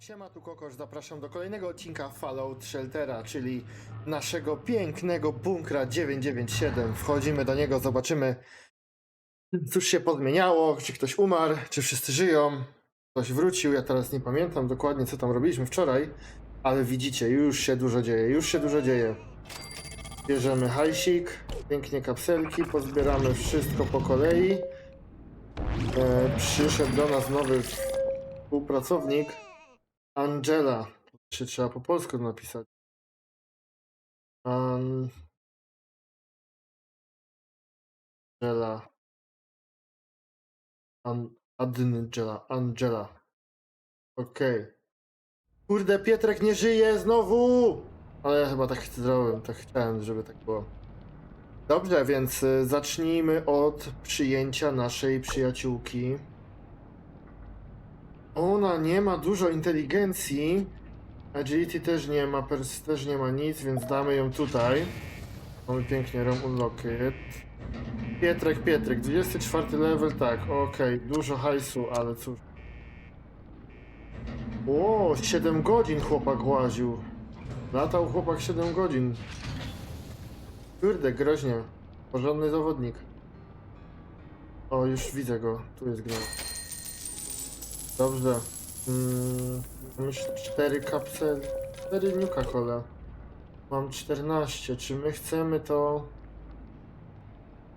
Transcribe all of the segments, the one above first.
Siema, tu Kokosz, zapraszam do kolejnego odcinka Fallout Sheltera, czyli naszego pięknego bunkra 997. Wchodzimy do niego, zobaczymy, cóż się podmieniało, czy ktoś umarł, czy wszyscy żyją, ktoś wrócił, ja teraz nie pamiętam dokładnie, co tam robiliśmy wczoraj, ale widzicie, już się dużo dzieje, już się dużo dzieje. Bierzemy hajsik, pięknie kapselki, pozbieramy wszystko po kolei. E, przyszedł do nas nowy współpracownik, Angela. Czy trzeba po polsku napisać? Angela. An Angela. Angela. Okej. Kurde, Pietrek nie żyje znowu! Ale ja chyba tak zrobiłem, tak chciałem, żeby tak było. Dobrze, więc y, zacznijmy od przyjęcia naszej przyjaciółki. Ona nie ma dużo inteligencji. Agility też nie ma, pers też nie ma nic, więc damy ją tutaj. Mamy pięknie Room Unlocked. Pietrek, Pietrek, 24 level, tak, okej, dużo hajsu, ale cóż. O, 7 godzin chłopak łaził. Latał chłopak 7 godzin. Kurde, groźnie. Porządny zawodnik. O, już widzę go. Tu jest gra. Dobrze. Mm, myślę 4 kapsel. 4 Nuka Cola. Mam 14. Czy my chcemy to.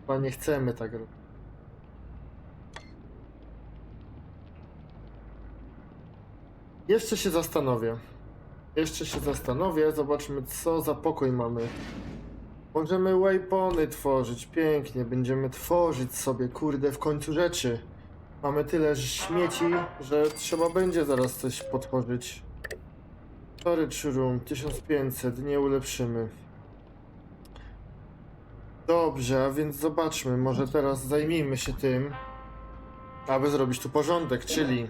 Chyba nie chcemy tak robić. Jeszcze się zastanowię. Jeszcze się zastanowię. Zobaczmy, co za pokój mamy. Możemy waypony tworzyć. Pięknie. Będziemy tworzyć sobie, kurde, w końcu rzeczy. Mamy tyle śmieci, że trzeba będzie zaraz coś potworzyć. Storage room 1500, nie ulepszymy. Dobrze, a więc zobaczmy, może teraz zajmijmy się tym, aby zrobić tu porządek, czyli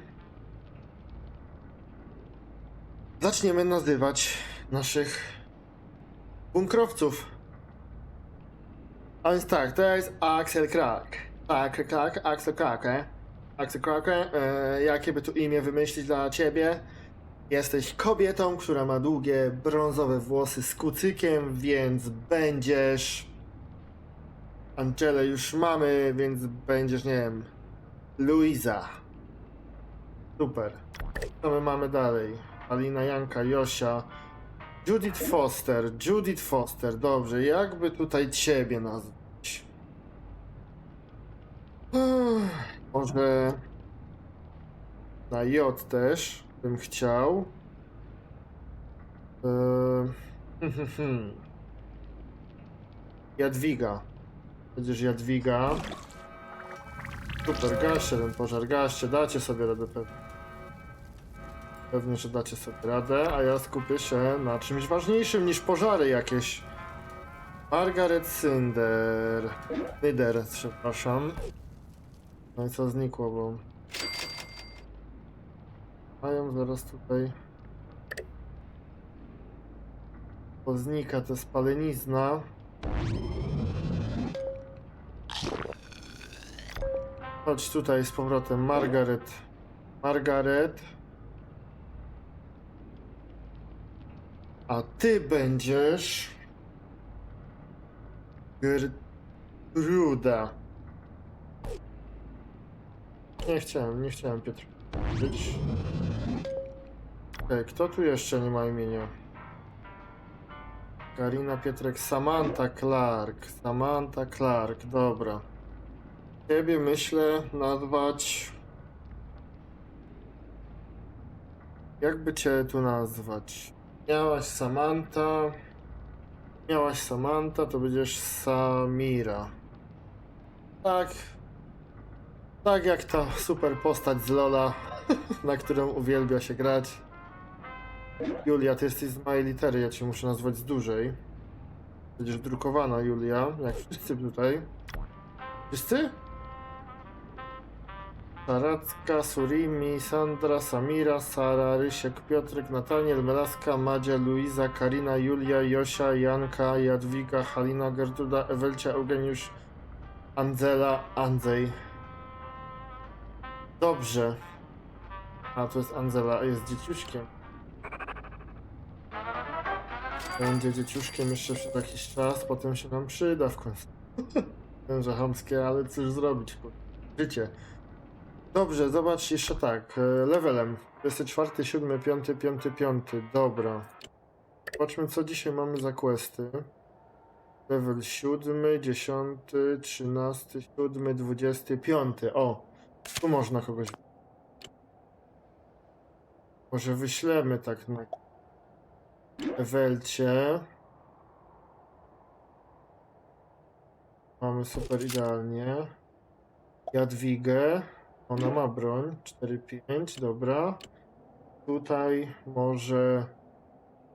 zaczniemy nazywać naszych bunkrowców. A więc tak, to jest Axel Krak. Tak, Krak, Axel Krak, e? Krak, e, jakie by tu imię wymyślić dla ciebie? Jesteś kobietą, która ma długie brązowe włosy z kucykiem, więc będziesz... Angelę już mamy, więc będziesz, nie wiem, Luiza. Super. Co my mamy dalej? Alina Janka, Josia. Judith Foster, Judith Foster, dobrze, jakby tutaj ciebie nazwać? Może na J też bym chciał. Eee, Jadwiga. Będziesz Jadwiga. Super, gaście ten pożar, gaście, dacie sobie radę pewnie. Pewnie, że dacie sobie radę, a ja skupię się na czymś ważniejszym niż pożary jakieś. Margaret Cinder. Nyder, przepraszam. No i co znikło, bo... Mają zaraz tutaj... Poznika to spalenizna. Chodź tutaj z powrotem, Margaret. Margaret. A ty będziesz... Gertruda. Nie chciałem, nie chciałem Piotr być. Okej, kto tu jeszcze nie ma imienia? Karina Pietrek, Samantha Clark. Samantha Clark, dobra. Ciebie myślę nazwać... Jakby cię tu nazwać? Miałaś Samantha. Miałaś Samantha, to będziesz Samira. Tak. Tak jak ta super postać z Lola, na którą uwielbia się grać. Julia, ty jesteś z małej litery, ja cię muszę nazwać z dużej. Będziesz drukowana, Julia, jak wszyscy tutaj. Wszyscy? Saracka, Surimi, Sandra, Samira, Sara, Rysiek, Piotrek, Nataniel, Melaska, Madzia, Luiza, Karina, Julia, Josia, Janka, Jadwiga, Halina, Gertruda, Ewelcia, Eugeniusz, Andzela, Andrzej. Dobrze. A, to jest Anzela, a jest dzieciuszkiem. Będzie dzieciuszkiem jeszcze przez jakiś czas, potem się nam przyda w końcu. Wiem, że chamskie, ale cóż zrobić, kur- Życie. Dobrze, zobacz jeszcze tak. e, Levelem. 24, 7, 5, 5, 5. Dobra. Zobaczmy, co dzisiaj mamy za questy. Level 7, 10, 13, 7, 25. O! Tu można kogoś. Może wyślemy tak na Ewelcie. Mamy super idealnie. Jadwigę. Ona ma broń. 4-5, dobra. Tutaj może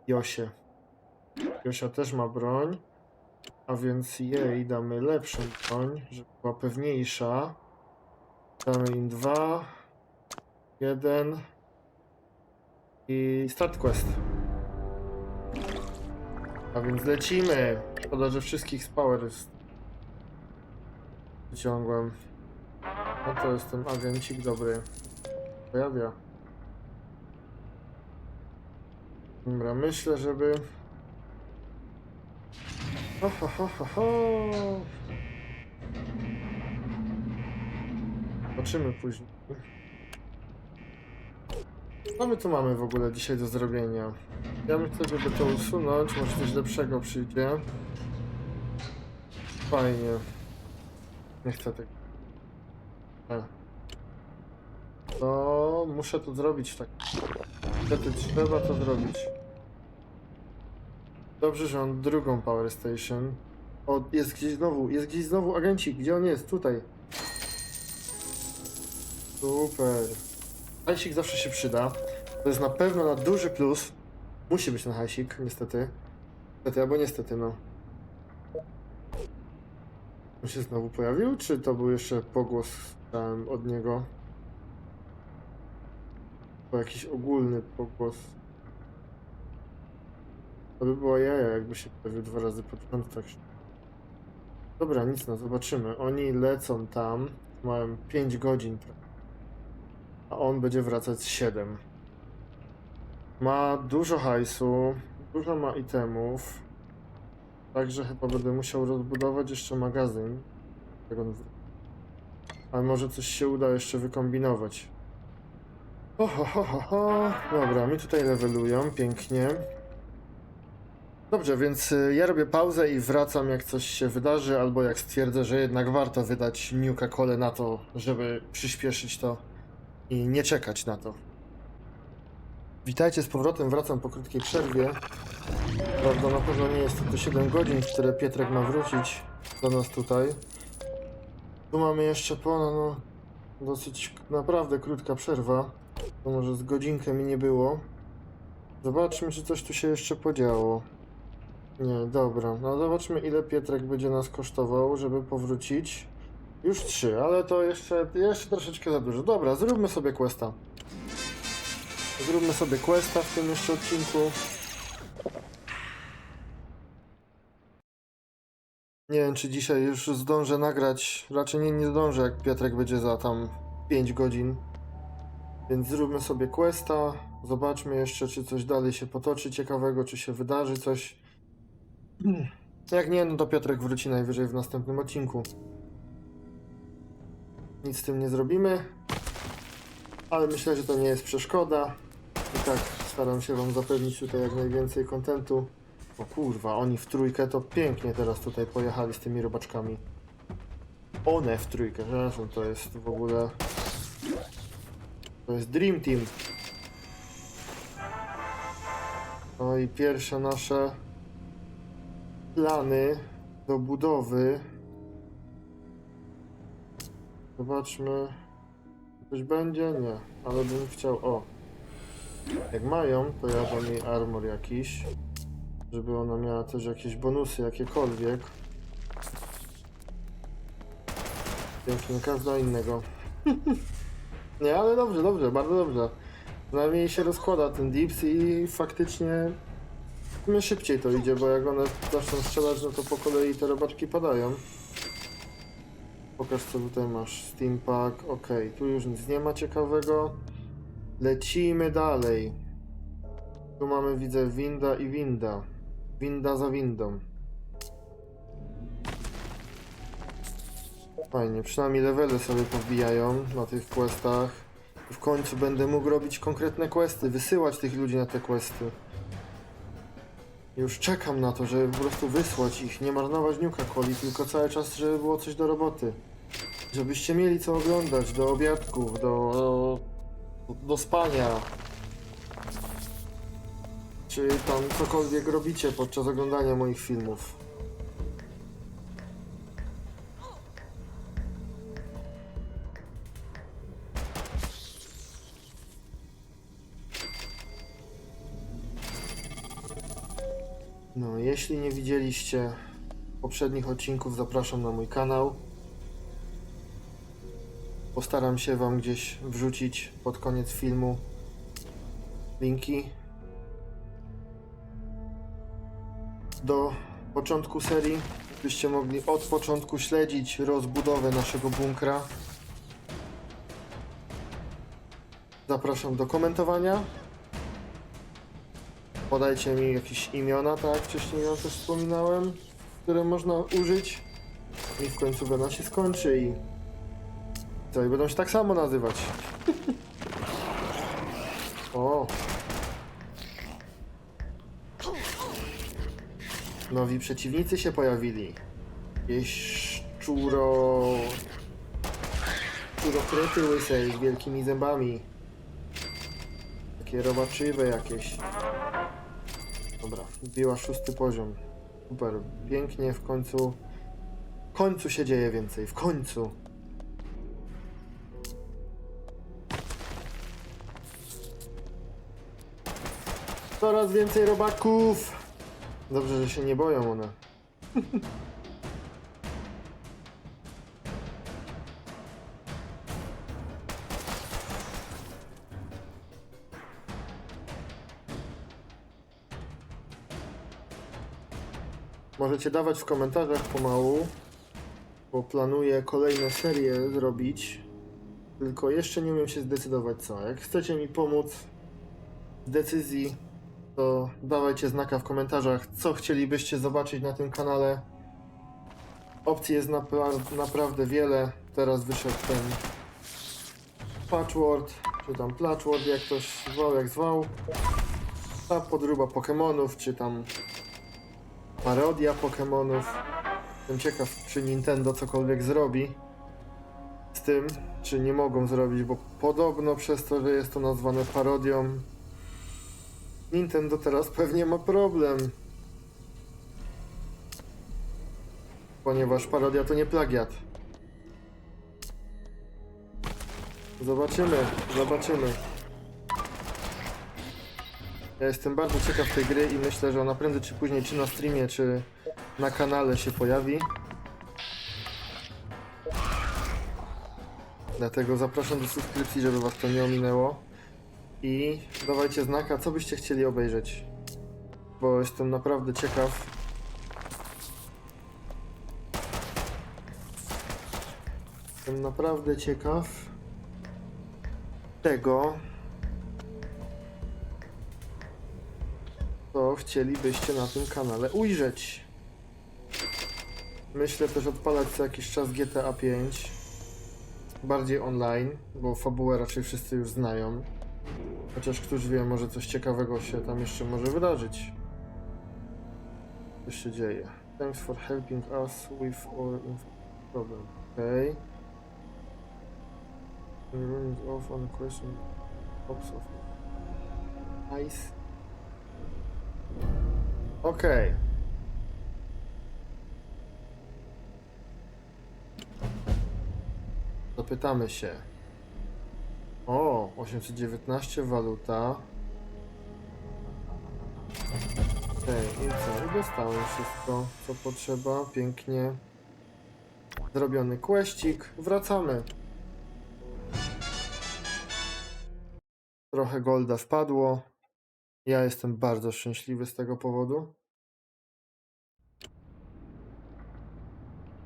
Josie. Josia też ma broń. A więc jej damy lepszą broń, żeby była pewniejsza. Damy im dwa, jeden i start quest. A więc lecimy. Szkoda, że wszystkich z Power jest. Wyciągłem. No to jest ten agencik dobry. Pojawia. Dobra, myślę, żeby... Ho, ho, ho, ho, ho. Zobaczymy później. Co my tu mamy w ogóle dzisiaj do zrobienia? Ja myślę, żeby to usunąć, może coś lepszego przyjdzie. Fajnie. Nie chcę tego. E. To muszę to zrobić tak. Niestety trzeba to zrobić. Dobrze, że mam drugą Power Station. O, jest gdzieś znowu, jest gdzieś znowu agencik. Gdzie on jest? Tutaj. Super. Hajsik zawsze się przyda. To jest na pewno na duży plus. Musi być ten hajsik, niestety. Niestety, albo niestety, no. On się znowu pojawił, czy to był jeszcze pogłos słyszałem od niego? To jakiś ogólny pogłos. To by była jaja, jakby się pojawił dwa razy pod rząd, tak. Dobra, nic, no zobaczymy. Oni lecą tam, mają 5 godzin, a on będzie wracać z 7. Ma dużo hajsu, dużo ma itemów. Także chyba będę musiał rozbudować jeszcze magazyn. Ale może coś się uda jeszcze wykombinować. Ho, ho, ho, ho, ho. Dobra, mi tutaj levelują, pięknie. Dobrze, więc y, ja robię pauzę i wracam jak coś się wydarzy, albo jak stwierdzę, że jednak warto wydać Nuka Cole na to, żeby przyspieszyć to i nie czekać na to. Witajcie z powrotem, wracam po krótkiej przerwie. Prawda, na pewno nie jest to 7 godzin, które Pietrek ma wrócić do nas tutaj. Tu mamy jeszcze ponad, no, dosyć naprawdę krótka przerwa. To może z godzinkę mi nie było. Zobaczmy, czy coś tu się jeszcze podziało. Nie, dobra. No zobaczmy, ile Pietrek będzie nas kosztował, żeby powrócić. Już trzy, ale to jeszcze, jeszcze troszeczkę za dużo. Dobra, zróbmy sobie questa. Zróbmy sobie questa w tym jeszcze odcinku. Nie wiem, czy dzisiaj już zdążę nagrać. Raczej nie, nie zdążę, jak Piotrek będzie za tam 5 godzin. Więc zróbmy sobie questa. Zobaczmy jeszcze, czy coś dalej się potoczy ciekawego, czy się wydarzy coś. Jak nie, no to Piotrek wróci najwyżej w następnym odcinku. Nic z tym nie zrobimy. Ale myślę, że to nie jest przeszkoda. I tak staram się wam zapewnić tutaj jak najwięcej kontentu. O kurwa, oni w trójkę to pięknie teraz tutaj pojechali z tymi robaczkami. One w trójkę, przepraszam, to jest w ogóle... To jest Dream Team. No i pierwsze nasze plany do budowy. Zobaczmy. Coś będzie? Nie, ale bym chciał. O! Jak mają, to ja dam jej armor jakiś. Żeby ona miała też jakieś bonusy, jakiekolwiek. Pięknie, każda innego. Nie, ale dobrze, dobrze, bardzo dobrze. Przynajmniej się rozkłada ten dips i faktycznie my szybciej to idzie, bo jak one zaczną strzelać, no to po kolei te robaczki padają. Pokaż co tutaj masz. Steam Pack, ok, tu już nic nie ma ciekawego. Lecimy dalej. Tu mamy, widzę, winda i winda. Winda za windą. Fajnie, przynajmniej levely sobie podbijają na tych questach. W końcu będę mógł robić konkretne questy, wysyłać tych ludzi na te questy. Już czekam na to, żeby po prostu wysłać ich, nie marnować niuka coli, tylko cały czas, żeby było coś do roboty. Żebyście mieli co oglądać, do obiadków, do, do, do spania. Czy tam cokolwiek robicie podczas oglądania moich filmów. Jeśli nie widzieliście poprzednich odcinków, zapraszam na mój kanał. Postaram się Wam gdzieś wrzucić pod koniec filmu linki do początku serii, byście mogli od początku śledzić rozbudowę naszego bunkra. Zapraszam do komentowania. Podajcie mi jakieś imiona, tak wcześniej ja też wspominałem, które można użyć. I w końcu wena się skończy i to i będą się tak samo nazywać. o. Nowi przeciwnicy się pojawili. Jakieś szczuro... Szczurokryty łyse z wielkimi zębami. Takie robaczywe jakieś. Dobra, wbiła szósty poziom. Super, pięknie, w końcu... W końcu się dzieje więcej, w końcu. Coraz więcej robaków! Dobrze, że się nie boją one. Możecie dawać w komentarzach pomału, bo planuję kolejne serie zrobić. Tylko jeszcze nie umiem się zdecydować co. Jak chcecie mi pomóc w decyzji, to dawajcie znaka w komentarzach, co chcielibyście zobaczyć na tym kanale. Opcji jest napra- naprawdę wiele. Teraz wyszedł ten Patchworld, czy tam Platchworld, jak ktoś zwał, jak zwał. Ta podróba Pokémonów, czy tam parodia Pokémonów. Jestem ciekaw, czy Nintendo cokolwiek zrobi z tym, czy nie mogą zrobić, bo podobno przez to, że jest to nazwane parodią, Nintendo teraz pewnie ma problem. Ponieważ parodia to nie plagiat. Zobaczymy, zobaczymy. Ja jestem bardzo ciekaw tej gry i myślę, że ona prędzej czy później, czy na streamie, czy na kanale się pojawi. Dlatego zapraszam do subskrypcji, żeby was to nie ominęło. I dawajcie znaka, co byście chcieli obejrzeć. Bo jestem naprawdę ciekaw. Jestem naprawdę ciekaw tego, co chcielibyście na tym kanale ujrzeć. Myślę też odpalać co jakiś czas GTA 5. Bardziej online, bo fabułę raczej wszyscy już znają. Chociaż któż wie, może coś ciekawego się tam jeszcze może wydarzyć. Co się dzieje? Thanks for helping us with our problem. Okay. We're running off on a question. Hopes of Nice. Okej. Zapytamy się. O, 819 waluta. Okej, i co? I dostałem wszystko, co potrzeba. Pięknie. Zrobiony questik. Wracamy. Trochę golda wpadło. Ja jestem bardzo szczęśliwy z tego powodu.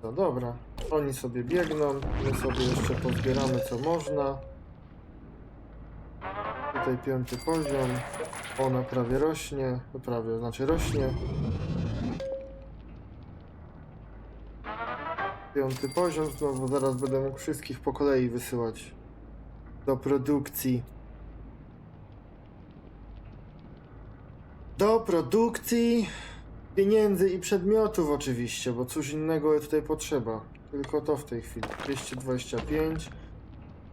No dobra, oni sobie biegną, my sobie jeszcze pozbieramy co można. Tutaj piąty poziom. Ona prawie rośnie. No prawie, znaczy rośnie. Piąty poziom znowu. Zaraz będę mógł wszystkich po kolei wysyłać do produkcji. Produkcji pieniędzy i przedmiotów oczywiście, bo cóż innego tutaj potrzeba. Tylko to w tej chwili. 225.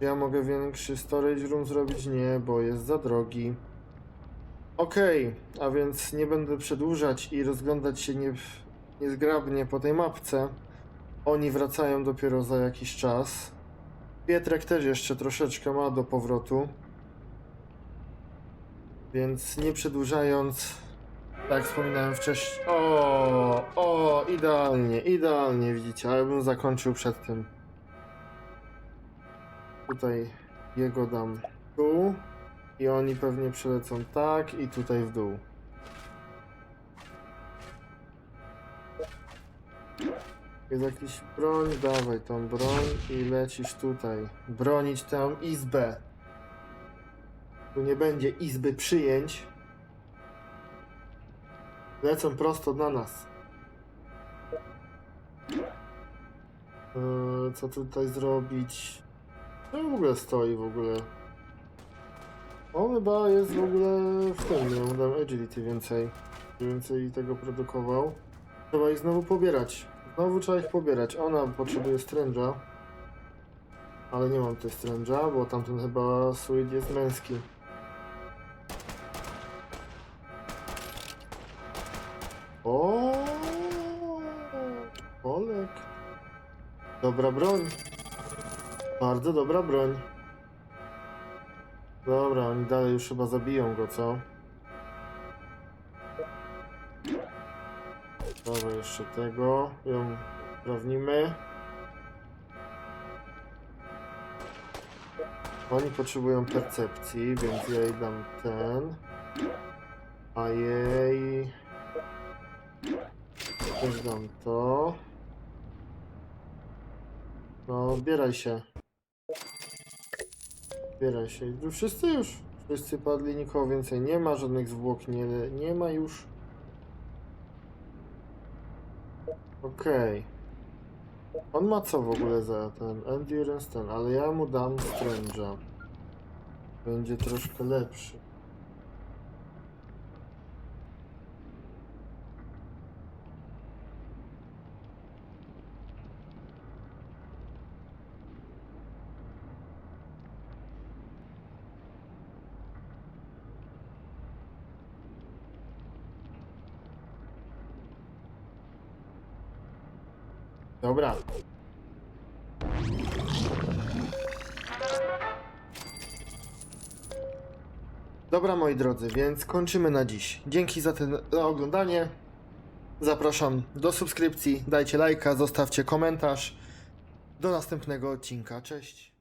Ja mogę większy storage room zrobić? Nie, bo jest za drogi. Okej, a więc nie będę przedłużać i rozglądać się nie, niezgrabnie po tej mapce. Oni wracają dopiero za jakiś czas. Pietrek też jeszcze troszeczkę ma do powrotu. Więc nie przedłużając, tak wspominałem wcześniej. O, o, idealnie, idealnie widzicie, ale bym zakończył przed tym. Tutaj jego dam tu i oni pewnie przelecą tak i tutaj w dół. Jest jakiś broń, dawaj tą broń i lecisz tutaj. Bronić tę izbę. Tu nie będzie izby przyjęć. Lecą prosto na nas. Eee, co tutaj zrobić? Co w ogóle stoi w ogóle? On chyba jest w ogóle w tym, mu dam agility więcej. Więcej tego produkował. Trzeba ich znowu pobierać. Znowu trzeba ich pobierać. Ona potrzebuje stręża. Ale nie mam tutaj stręża, bo tamten chyba suit jest męski. O. Dobra broń. Bardzo dobra broń. Dobra, oni dalej już chyba zabiją go, co? Dobra, jeszcze tego. Ją sprawnimy. Oni potrzebują percepcji, więc ja jej dam ten. A jej... Też dam to. No, zbieraj się. Zbieraj się. Wszyscy już. Wszyscy padli, nikogo więcej nie ma, żadnych zwłok nie, nie ma już. Okej. On ma co w ogóle za ten endurance ten, ale ja mu dam stręża. Będzie troszkę lepszy. Dobra. Dobra, moi drodzy, więc kończymy na dziś. Dzięki za, ten, za oglądanie. Zapraszam do subskrypcji, dajcie lajka, zostawcie komentarz. Do następnego odcinka. Cześć.